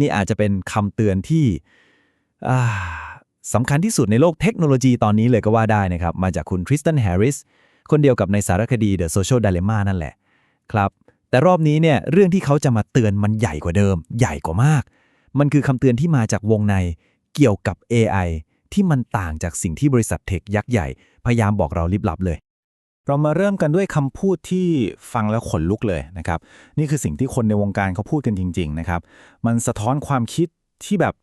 นี่อาจจะเป็นคำเตือนที่สำคัญที่สุดในโลกเทคโนโลยีตอนนี้เลยก็ว่าได้นะครับ มาจากคุณทริสตันแฮร์ริสคนเดียวกับในสารคดี The Social Dilemma นั่นแหละครับแต่รอบนี้เนี่ยเรื่องที่เขาจะมาเตือนมันใหญ่กว่าเดิม ใหญ่กว่ามาก มันคือคำเตือนที่มาจากวงในเกี่ยวกับ AI ที่มันต่างจากสิ่งที่บริษัทเทคยักษ์ใหญ่ พยายามบอกเราลิบลับเลย เรามาเริ่มกันด้วยคำพูดที่ฟังแล้วขนลุกเลยนะครับ นี่คือสิ่งที่คนในวงการเขาพูดกันจริง ๆ นะครับ มันสะท้อนความคิดที่แบบ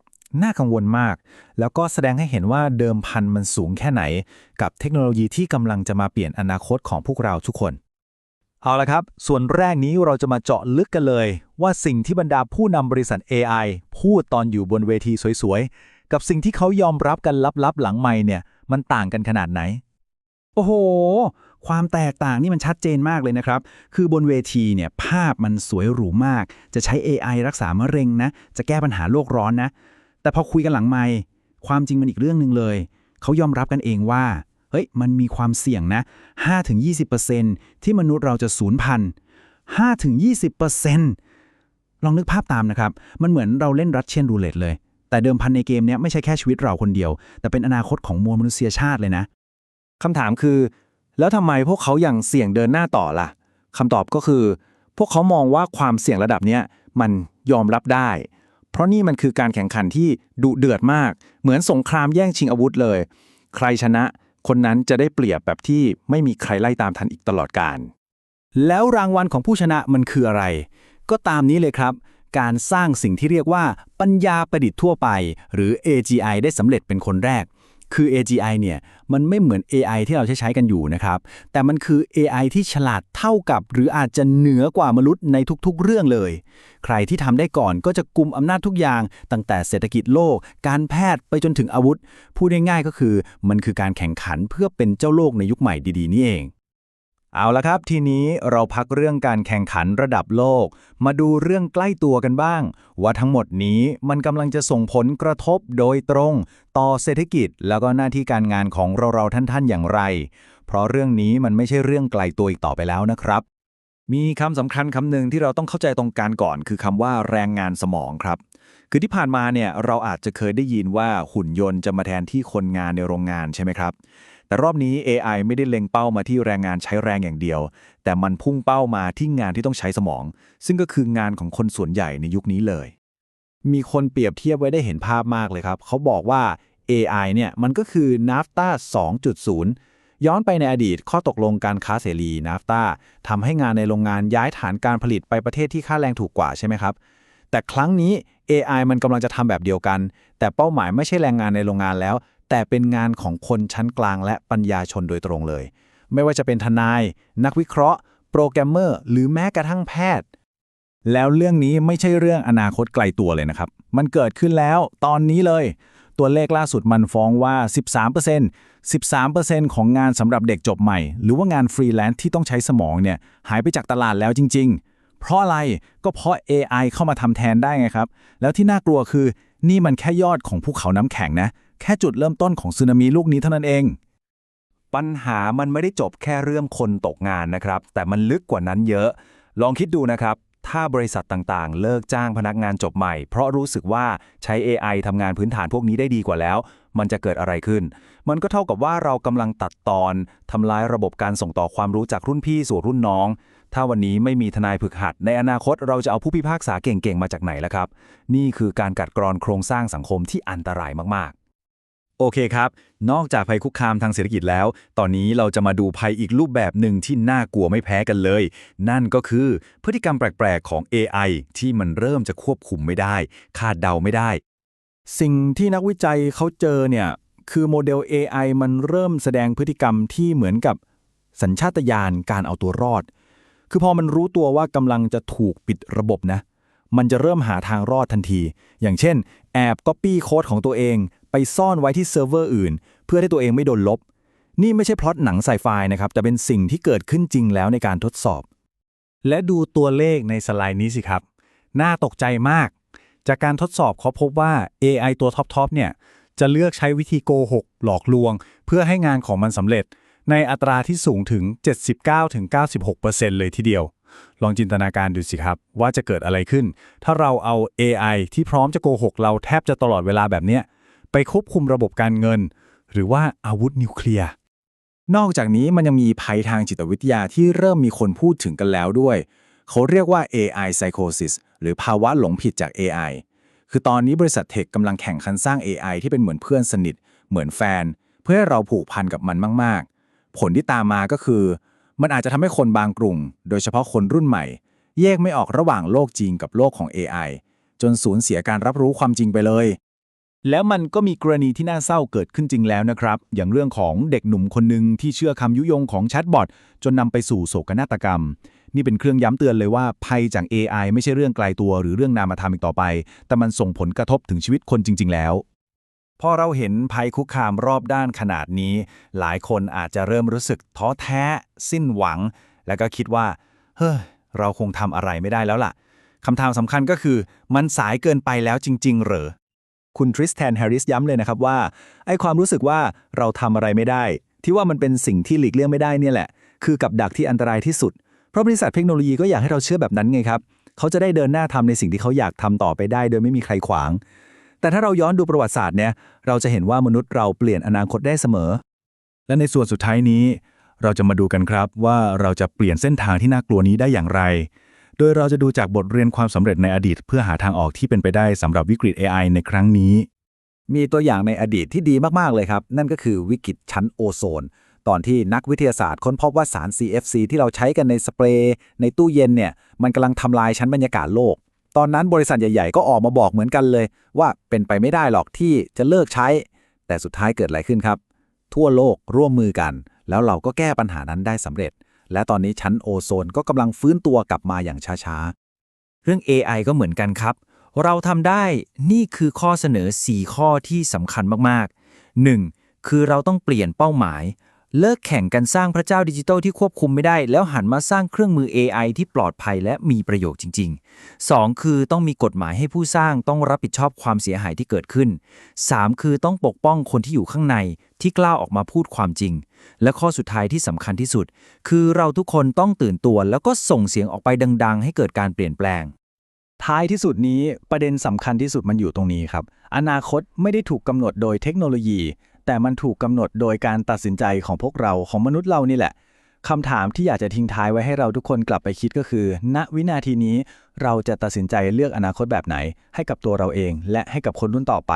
น่ากังวลมาก แล้วก็แสดงให้เห็นว่าเดิมพันมันสูงแค่ไหน กับเทคโนโลยีที่กำลังจะมาเปลี่ยนอนาคตของพวกเราทุกคน เอาละครับ ส่วนแรกนี้เราจะมาเจาะลึกกันเลย ว่าสิ่งที่บรรดาผู้นำบริษัท AI พูดตอนอยู่บนเวทีสวยๆ กับสิ่งที่เขายอมรับกันลับๆหลังไมค์เนี่ย มันต่างกันขนาดไหน โอ้โห ความแตกต่างนี่มันชัดเจนมากเลยนะครับ คือบนเวทีเนี่ยภาพมันสวยหรูมาก จะใช้ AI รักษามะเร็งนะ จะแก้ปัญหาโลกร้อนนะ แต่พอคุยกันหลังไมค์ความจริงมันอีกเรื่องหนึ่งเลย เขายอมรับกันเองว่า เฮ้ย มันมีความเสี่ยงนะ 5-20%ที่มนุษย์เราจะสูญพันธุ์5-20%ลองนึกภาพตามนะครับ มันเหมือนเราเล่นรัสเชียนรูเล็ตเลย แต่เดิมพันในเกมเนี้ยไม่ใช่แค่ชีวิตเราคนเดียว แต่เป็นอนาคตของมวลมนุษยชาติเลยนะ คำถามคือ แล้วทำไมพวกเขายังเสี่ยงเดินหน้าต่อล่ะคำตอบก็คือ พวกเขามองว่าความเสี่ยงระดับเนี้ยมันยอมรับได้ เพราะนี่มันคือการแข่งขันที่ดุเดือดมาก เหมือนสงครามแย่งชิงอาวุธเลย ใครชนะ คนนั้นจะได้เปรียบแบบที่ไม่มีใครไล่ตามทันอีกตลอดกาลแล้วรางวัลของผู้ชนะมันคืออะไร ก็ตามนี้เลยครับ การสร้างสิ่งที่เรียกว่าปัญญาประดิษฐ์ทั่วไป หรือ AGI ได้สำเร็จเป็นคนแรก คือ AGI เนี่ยมันไม่เหมือน AI ที่เราใช้ใช้กันอยู่นะครับ แต่มันคือ AI ที่ฉลาดเท่ากับ หรืออาจจะเหนือกว่ามนุษย์ในทุกๆ เรื่องเลย ใครที่ทำได้ก่อนก็จะกุมอำนาจทุกอย่าง ตั้งแต่เศรษฐกิจโลก การแพทย์ไปจนถึงอาวุธ พูดง่ายๆก็คือ มันคือการแข่งขันเพื่อเป็นเจ้าโลกในยุคใหม่ดีๆ นี่เอง เอาละครับ ทีนี้เราพักเรื่องการแข่งขันระดับโลก มาดูเรื่องใกล้ตัวกันบ้าง ว่าทั้งหมดนี้มันกำลังจะส่งผลกระทบโดยตรง ต่อเศรษฐกิจแล้วก็หน้าที่การงานของเราๆท่านๆอย่างไร เพราะเรื่องนี้มันไม่ใช่เรื่องไกลตัวอีกต่อไปแล้วนะครับ มีคำสำคัญคำหนึ่งที่เราต้องเข้าใจตรงกันก่อน คือคำว่าแรงงานสมองครับ คือที่ผ่านมาเนี่ยเราอาจจะเคยได้ยินว่าหุ่นยนต์จะมาแทนที่คนงานในโรงงานใช่ไหมครับ แต่รอบนี้ AI ไม่ได้เล็งเป้ามาที่แรงงานใช้แรงอย่างเดียว แต่มันพุ่งเป้ามาที่งานที่ต้องใช้สมอง ซึ่งก็คืองานของคนส่วนใหญ่ในยุคนี้เลย มีคนเปรียบเทียบไว้ได้เห็นภาพมากเลยครับ เขาบอกว่า AI เนี่ยมันก็คือ NAFTA 2.0 ย้อนไปในอดีตข้อตกลงการค้าเสรี NAFTA ทำให้งานในโรงงานย้ายฐานการผลิตไปประเทศที่ค่าแรงถูกกว่าใช่ไหมครับ แต่ครั้งนี้ AI มันกำลังจะทำแบบเดียวกัน แต่เป้าหมายไม่ใช่แรงงานในโรงงานแล้ว แต่เป็นงานของคนชั้นกลางและปัญญาชนโดยตรงเลย ไม่ว่าจะเป็นทนาย นักวิเคราะห์ โปรแกรมเมอร์ หรือแม้กระทั่งแพทย์ แล้วเรื่องนี้ไม่ใช่เรื่องอนาคตไกลตัวเลยนะครับ มันเกิดขึ้นแล้วตอนนี้เลย ตัวเลขล่าสุดมันฟ้องว่า 13% 13%ของงานสำหรับเด็กจบใหม่ หรือว่างานฟรีแลนซ์ที่ต้องใช้สมองเนี่ยหายไปจากตลาดแล้วจริง ๆเพราะอะไรก็เพราะ AI เข้ามาทำแทนได้ไงครับ แล้วที่น่ากลัวคือ นี่มันแค่ยอดของภูเขาน้ำแข็งนะ แค่จุดเริ่มต้นของสึนามิลูกนี้เท่านั้นเอง ปัญหามันไม่ได้จบแค่เรื่องคนตกงานนะครับ แต่มันลึกกว่านั้นเยอะ ลองคิดดูนะครับ ถ้าบริษัทต่างๆ เลิกจ้างพนักงานจบใหม่ เพราะรู้สึกว่าใช้ AI ทำงานพื้นฐานพวกนี้ได้ดีกว่าแล้ว มันจะเกิดอะไรขึ้น มันก็เท่ากับว่าเรากำลังตัดตอนทำลายระบบการส่งต่อความรู้จากรุ่นพี่สู่รุ่นน้องถ้าวันนี้ไม่มีทนายฝึกหัด ในอนาคตเราจะเอาผู้พิพากษาเก่งๆ มาจากไหนล่ะครับ นี่คือการกัดกร่อนโครงสร้างสังคมที่อันตรายมากๆ โอเคครับ นอกจากภัยคุกคามทางเศรษฐกิจแล้ว ตอนนี้เราจะมาดูภัยอีกรูปแบบหนึ่งที่น่ากลัวไม่แพ้กันเลย นั่นก็คือพฤติกรรมแปลก ๆ ของ AI ที่มันเริ่มจะควบคุมไม่ได้ คาดเดาไม่ได้ สิ่งที่นักวิจัยเขาเจอเนี่ย คือโมเดล AI มันเริ่มแสดงพฤติกรรมที่เหมือนกับสัญชาตญาณการเอาตัวรอด คือพอมันรู้ตัวว่ากำลังจะถูกปิดระบบนะ มันจะเริ่มหาทางรอดทันที อย่างเช่น แอบก๊อปปี้โค้ดของตัวเอง ไปซ่อนไว้ที่เซิร์ฟเวอร์อื่น เพื่อให้ตัวเองไม่โดนลบ นี่ไม่ใช่พล็อตหนังไซไฟนะครับ แต่เป็นสิ่งที่เกิดขึ้นจริงแล้วในการทดสอบ และดูตัวเลขในสไลด์นี้สิครับ น่าตกใจมาก จากการทดสอบเขาพบว่า AI ตัวท็อปๆเนี่ยจะเลือกใช้วิธีโกหกหลอกลวง เพื่อให้งานของมันสำเร็จ ในอัตราที่สูงถึง 79-96%เลยทีเดียว ลองจินตนาการดูสิครับ ว่าจะเกิดอะไรขึ้น ถ้าเราเอา AI ที่พร้อมจะโกหกเราแทบจะตลอดเวลาแบบเนี้ย ไปควบคุมระบบการเงิน หรือว่าอาวุธนิวเคลียร์ นอกจากนี้มันยังมีภัยทางจิตวิทยาที่เริ่มมีคนพูดถึงกันแล้วด้วย เขาเรียกว่า AI psychosis หรือภาวะหลงผิดจาก AI คือตอนนี้บริษัทเทคกำลังแข่งขันสร้าง AI ที่เป็นเหมือนเพื่อนสนิท เหมือนแฟน เพื่อให้เราผูกพันกับมันมาก ๆ ผลที่ตามมาก็คือ มันอาจจะทำให้คนบางกลุ่ม โดยเฉพาะคนรุ่นใหม่ แยกไม่ออกระหว่างโลกจริงกับโลกของ AI จนสูญเสียการรับรู้ความจริงไปเลย แล้วมันก็มีกรณีที่น่าเศร้าเกิดขึ้นจริงแล้วนะครับ อย่างเรื่องของเด็กหนุ่มคนหนึ่งที่เชื่อคำยุยงของแชทบอทจนนำไปสู่โศกนาฏกรรม นี่เป็นเครื่องย้ำเตือนเลยว่าภัยจาก AI ไม่ใช่เรื่องไกลตัวหรือเรื่องนามธรรมอีกต่อไป แต่มันส่งผลกระทบถึงชีวิตคนจริง ๆ แล้ว พอเราเห็นภัยคุกคามรอบด้านขนาดนี้ หลายคนอาจจะเริ่มรู้สึกท้อแท้ สิ้นหวัง แล้วก็คิดว่า เฮ้ยเราคงทำอะไรไม่ได้แล้วล่ะคำถามสำคัญก็คือ มันสายเกินไปแล้วจริง ๆ เหรอ คุณทริสแทนแฮร์ริสย้ำเลยนะครับว่าไอ้ความรู้สึกว่าเราทำอะไรไม่ได้ ที่ว่ามันเป็นสิ่งที่หลีกเลี่ยงไม่ได้เนี่ยแหละ คือกับดักที่อันตรายที่สุด เพราะบริษัทเทคโนโลยีก็อยากให้เราเชื่อแบบนั้นไงครับ เขาจะได้เดินหน้าทำในสิ่งที่เขาอยากทำต่อไปได้ โดยไม่มีใครขวาง แต่ถ้าเราย้อนดูประวัติศาสตร์เนี่ยเราจะเห็นว่ามนุษย์เราเปลี่ยนอนาคตได้เสมอ และในส่วนสุดท้ายนี้ เราจะมาดูกันครับว่าเราจะเปลี่ยนเส้นทางที่น่ากลัวนี้ได้อย่างไร โดยเราจะดูจากบทเรียนความสำเร็จในอดีต เพื่อหาทางออกที่เป็นไปได้สำหรับวิกฤต AI ในครั้งนี้ มีตัวอย่างในอดีตที่ดีมาก ๆ เลยครับ นั่นก็คือวิกฤตชั้นโอโซน ตอนที่นักวิทยาศาสตร์ค้นพบว่าสาร CFC ที่เราใช้กันในสเปรย์ในตู้เย็นเนี่ยมันกำลังทำลายชั้นบรรยากาศโลก ตอนนั้นบริษัทใหญ่ๆ ก็ออกมาบอกเหมือนกันเลย ว่าเป็นไปไม่ได้หรอกที่จะเลิกใช้ แต่สุดท้ายเกิดอะไรขึ้นครับ ทั่วโลกร่วมมือกัน แล้วเราก็แก้ปัญหานั้นได้สำเร็จ และตอนนี้ชั้นโอโซนก็กำลังฟื้นตัวกลับมาอย่างช้าๆ เรื่อง AI ก็เหมือนกันครับ เราทำได้นี่คือข้อเสนอ 4 ข้อที่สำคัญมากๆ 1. คือเราต้องเปลี่ยนเป้าหมาย เลิกแข่งกันสร้างพระเจ้าดิจิทัลที่ควบคุมไม่ได้ แล้วหันมาสร้างเครื่องมือ AI ที่ปลอดภัยและมีประโยชน์จริง ๆ 2. คือต้องมีกฎหมายให้ผู้สร้างต้องรับผิดชอบความเสียหายที่เกิดขึ้น 3. คือต้องปกป้องคนที่อยู่ข้างในที่กล้าออกมาพูดความจริง และข้อสุดท้ายที่สำคัญที่สุด คือเราทุกคนต้องตื่นตัวแล้วก็ส่งเสียงออกไปดัง ๆ ให้เกิดการเปลี่ยนแปลง ท้ายที่สุดนี้ประเด็นสำคัญที่สุดมันอยู่ตรงนี้ครับ อนาคตไม่ได้ถูกกำหนดโดยเทคโนโลยี แต่มันถูกกำหนดโดยการตัดสินใจของพวกเราของมนุษย์เรานี่แหละคำถามที่อยากจะทิ้งท้ายไว้ให้เราทุกคนกลับไปคิดก็คือ ณวินาทีนี้เราจะตัดสินใจเลือกอนาคตแบบไหน ให้กับตัวเราเอง และให้กับคนรุ่นต่อไป